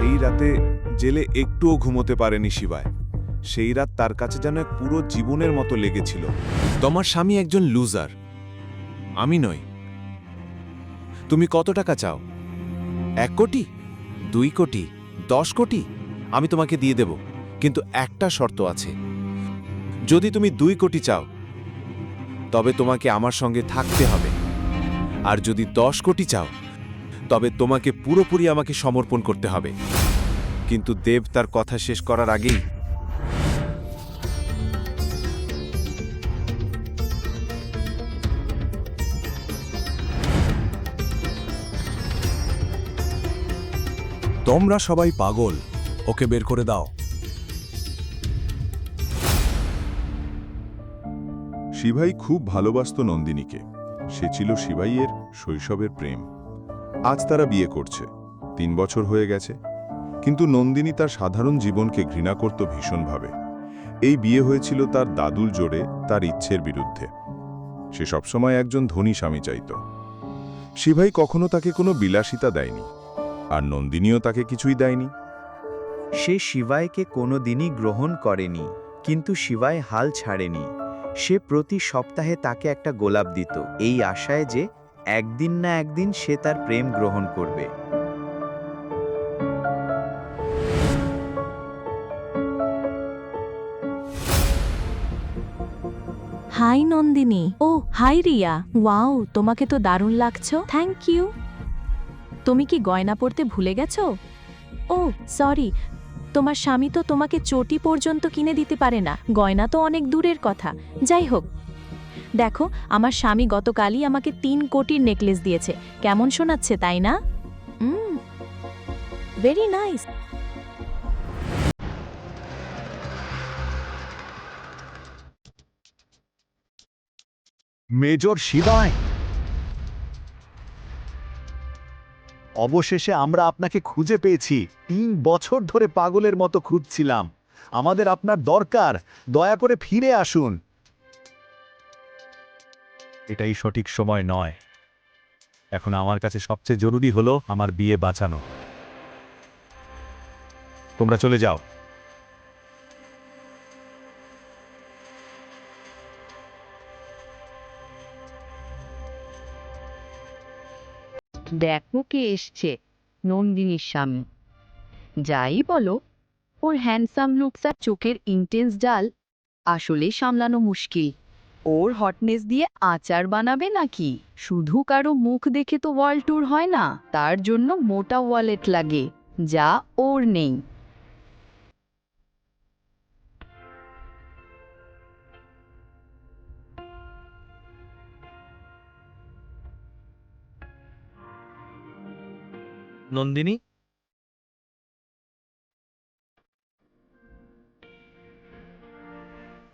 সেই রাতে জেলে একটুও ঘুমোতে পারেনি শিবায়। সেই রাত তার কাছে যেন এক পুরো জীবনের মতো লেগেছিল। তোমার স্বামী একজন লুজার। আমি নই। তুমি কত টাকা চাও? এক কোটি? দুই কোটি? দশ কোটি? আমি তোমাকে দিয়ে দেব। কিন্তু একটা শর্ত আছে। যদি তুমি দুই কোটি চাও, তবে তোমাকে আমার সঙ্গে থাকতে হবে। আর যদি দশ কোটি চাও তবে তোমাকে পুরোপুরি আমাকে সমর্পণ করতে হবে। কিন্তু দেব তার কথা শেষ করার আগেই তোমরা সবাই পাগল ওকে বের করে দাও। শিবাই খুব ভালোবাসত নন্দিনীকে। সে ছিল শিবাইয়ের শৈশবের প্রেম। আজ তারা বিয়ে করছে। তিন বছর হয়ে গেছে। কিন্তু নন্দিনী তার সাধারণ জীবনকে ঘৃণা করত ভীষণভাবে। এই বিয়ে হয়েছিল তার দাদুর জোরে, তার ইচ্ছের বিরুদ্ধে। সে সবসময় একজন ধনী স্বামী চাইত। শিবাই কখনো তাকে কোনো বিলাসিতা দেয়নি, আর নন্দিনীও তাকে কিছুই দেয়নি। সে শিবায়কে কোনো দিনই গ্রহণ করেনি, কিন্তু শিবায় হাল ছাড়েনি। সে প্রতি সপ্তাহে তাকে একটা গোলাপ দিত, এই আশায় যে একদিন না একদিন সে তার প্রেম গ্রহণ করবে। হাই নন্দিনী। ও, হাই রিয়া। ওয়াও, তোমাকে তো দারুণ লাগছো। Thank you. তুমি কি গয়না পরতে ভুলে গেছো? ও, সরি। তোমার স্বামী তো তোমাকে চটি পর্যন্ত কিনে দিতে পারে না। গয়না তো অনেক দূরের কথা। যাই হোক দেখো, আমার স্বামী গতকালই আমাকে তিন কোটির নেকলেস দিয়েছে। কেমন শোনাচ্ছে, তাই না? ভেরি নাইস মেজর শিবায় অবশেষে আমরা আপনাকে খুঁজে পেয়েছি। তিন বছর ধরে পাগলের মতো খুঁজছিলাম। আমাদের আপনার দরকার। দয়া করে ফিরে আসুন। এটাই সঠিক সময় নয়। এখন আমার কাছে সবচেয়ে জরুরি হলো আমার বিয়ে বাঁচানো। তোমরা চলে যাও। দেখো কে এসছে, নন্দিনীর স্বামী যাই বলো, ওর হ্যান্ডসাম লুকস আর চোখের ইন্টেন্স ডাল আসলে সামলানো মুশকিল। ওর হটনেস দিয়ে আচার বানাবে নাকি? শুধু কারও মুখ দেখে তো ওয়াল ট্যুর হয় না, তার জন্য মোটা ওয়ালেট লাগে, যা ওর নেই। নন্দিনী?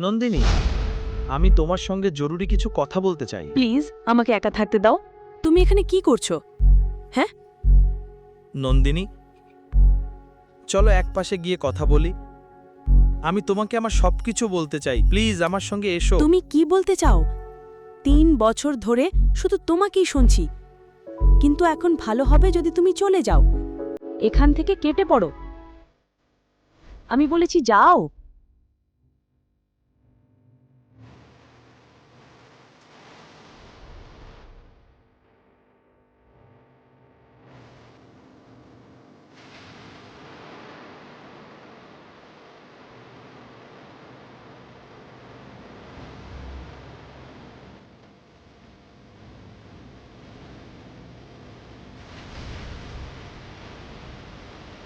নন্দিনী? আমি তোমার সঙ্গে জরুরি কিছু কথা বলতে চাই। প্লিজ আমাকে একা থাকতে দাও। তুমি এখানে কি করছ? হ্যাঁ? নন্দিনী চলো এক পাশে গিয়ে কথা বলি। আমি তোমাকে আমার সবকিছু বলতে চাই। প্লিজ আমার সঙ্গে এসো। তুমি কি বলতে চাও? তিন বছর ধরে শুধু তোমাকেই শুনছি। কিন্তু এখন ভালো হবে যদি তুমি চলে যাও। এখান থেকে কেটে পড়ো। আমি বলেছি যাও।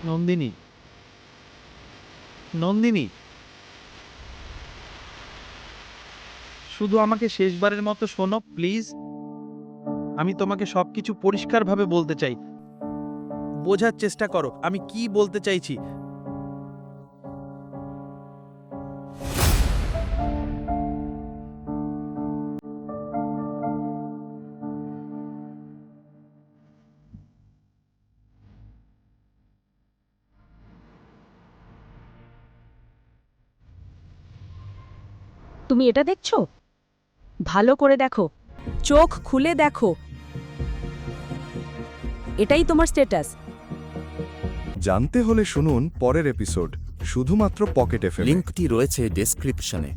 নন্দিনী। নন্দিনী। শুধু আমাকে শেষবারের মতো শোনো, প্লিজ। আমি তোমাকে সবকিছু পরিষ্কারভাবে বলতে চাই। বোঝার চেষ্টা করো, আমি কি বলতে চাইছি? তুমি এটা দেখছ? ভালো করে দেখো। চোখ খুলে দেখো। এটাই তোমার স্ট্যাটাস জানতে হলে শুনুন পরের এপিসোড শুধুমাত্র পকেটে এফএম লিঙ্কটি রয়েছে ডেসক্রিপশনে